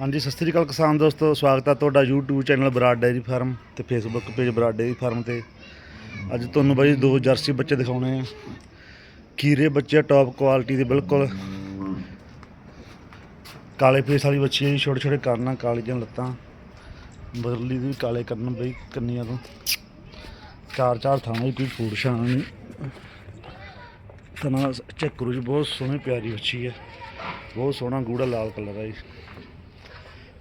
ਹਾਂਜੀ, ਸਤਿ ਸ੍ਰੀ ਅਕਾਲ ਕਿਸਾਨ ਦੋਸਤੋ, ਸਵਾਗਤ ਹੈ ਤੁਹਾਡਾ YouTube channel Brar dairy farm ਤੇ Facebook page Brar dairy farm ਤੇ। ਅੱਜ ਤੁਹਾਨੂੰ ਬਾਈ ਦੋ ਜਰਸੀ ਬੱਚੇ ਦਿਖਾਉਣੇ ਆ। ਖੀਰੇ ਬੱਚੇ ਟੌਪ ਕੁਆਲਿਟੀ ਦੇ ਬਿਲਕੁਲ। ਕਾਲੇ ਫੇਸ ਵਾਲੀ ਬੱਚੀ ਹੈ ਜੀ, ਛੋਟੇ ਛੋਟੇ ਕਰਨਾ ਦੀਆਂ ਲੱਤਾਂ। ਬਰਲੀ ਦੀ ਵੀ ਕਾਲੇ ਕਰਨ ਬਈ, ਕੰਨੀਆਂ ਤੋਂ। ਚਾਰ ਚਾਰ ਥਾਵਾਂ ਦੀ ਕੋਈ ਫੂਡ ਸ਼ਾਨ ਨਹੀਂ। ਤਨਾ ਚੱਕਰੂ ਜੀ, ਬਹੁਤ ਸੋਹਣੀ ਪਿਆਰੀ ਬੱਚੀ ਹੈ ਬਹੁਤ ਸੋਹਣਾ ਗੂੜਾ ਲਾਲ ਕਲਰ ਹੈ ਜੀ।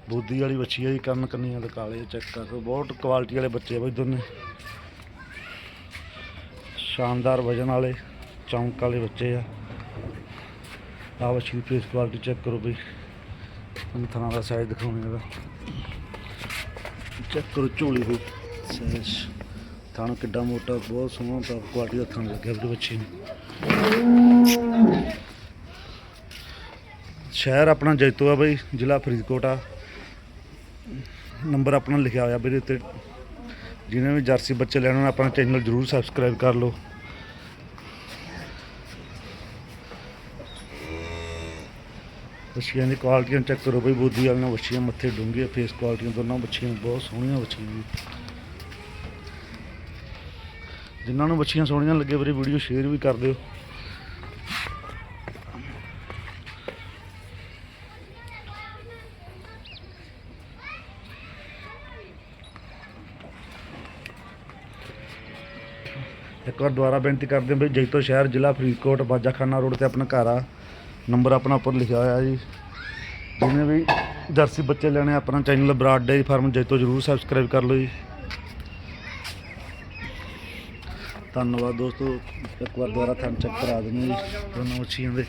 ਬੋਦੀ ਵਾਲੀ ਬੱਚੀ ਹੈ ਜੀ ਕੰਨ ਕੰਨੀਆਂ ਦੇ ਕਾਲੇ ਚੈੱਕ ਕਰ ਲਓ। ਬਹੁਤ ਕੁਆਲਿਟੀ ਵਾਲੇ ਬੱਚੇ ਆ ਬਈ ਦੋਨੇ। ਸ਼ਾਨਦਾਰ ਵਜਨ ਵਾਲੇ ਚੌਂਕ ਵਾਲੇ ਬੱਚੇ ਆ। ਆਹ ਬੱਚੀ ਦੀ ਫੇਸ ਕੁਆਲਿਟੀ ਚੈੱਕ ਕਰੋ ਬਈ। ਤੁਹਾਨੂੰ ਥਣਾ ਦਾ ਸਾਈਜ਼ ਦਿਖਾਉਣੇ ਇਹਦਾ ਚੈੱਕ ਕਰੋ ਝੋਲੀ ਦੀ ਸਾਈਜ਼ ਥਣ ਕਿੱਡਾ ਮੋਟਾ, ਬਹੁਤ ਸੋਹਣਾ ਤਾਂ ਕੁਆਲਿਟੀ ਦਾ ਥਣ ਲੱਗਿਆ ਵੀਰੇ ਬੱਚੇ ਨੂੰ। ਸ਼ਹਿਰ ਆਪਣਾ ਜੈਤੋ ਆ ਬਈ, ਜ਼ਿਲ੍ਹਾ ਫਰੀਦਕੋਟ ਆ। ਨੰਬਰ ਆਪਣਾ ਲਿਖਿਆ ਹੋਇਆ ਵੀਰੇ ਉੱਤੇ ਜਿਹਨੇ ਵੀ ਜਰਸੀ ਬੱਚੇ ਲੈਣੇ ਆਪਣਾ ਚੈਨਲ ਜਰੂਰ ਸਬਸਕ੍ਰਾਈਬ ਕਰ ਲਓ। ਬੱਚੀਆਂ ਦੀ ਕੁਆਲਿਟੀਆਂ ਚੈੱਕ ਕਰੋ ਬਈ, ਬੋਦੀ ਵਾਲੀਆਂ ਬੱਚੀਆਂ ਮੱਥੇ ਡੂੰਘੇ ਫੇਸ ਕੁਆਲਿਟੀਆਂ ਦੋਨਾਂ ਬੱਚੀਆਂ ਬਹੁਤ ਸੋਹਣੀਆਂ ਬੱਚੀਆਂ ਜੀ ਜਿਨ੍ਹਾਂ ਨੂੰ ਬੱਚੀਆਂ ਸੋਹਣੀਆਂ ਲੱਗੇ ਵੀਰੇ, ਵੀਡੀਓ ਸ਼ੇਅਰ ਵੀ ਕਰ ਦਿਓ। ਇੱਕ ਵਾਰ ਦੁਬਾਰਾ ਬੇਨਤੀ ਕਰਦੇ ਹਾਂ ਵੀ ਜੈਤੋ ਸ਼ਹਿਰ, ਜ਼ਿਲ੍ਹਾ ਫਰੀਦਕੋਟ, ਬਾਜਾਖਾਨਾ ਰੋਡ ਤੇ ਆਪਣਾ ਘਰ ਆ। ਨੰਬਰ ਆਪਣਾ ਉੱਪਰ ਲਿਖਿਆ ਹੋਇਆ ਜੀ। ਜਿਹਨੇ ਵੀ ਦਰਸੀ ਬੱਚੇ ਲੈਣੇ ਆਪਣਾ channel Brar dairy farm Jaito ਜਰੂਰ ਸਬਸਕ੍ਰਾਈਬ ਕਰ ਲਓ ਜੀ। ਧੰਨਵਾਦ ਦੋਸਤੋ, ਇੱਕ ਵਾਰ ਦੁਬਾਰਾ ਤੁਹਾਨੂੰ ਚੈੱਕ ਕਰਾ ਦਿੰਦੇ ਜੀ, ਦੋਨੋਂ ਮੱਛੀਆਂ ਦੇ।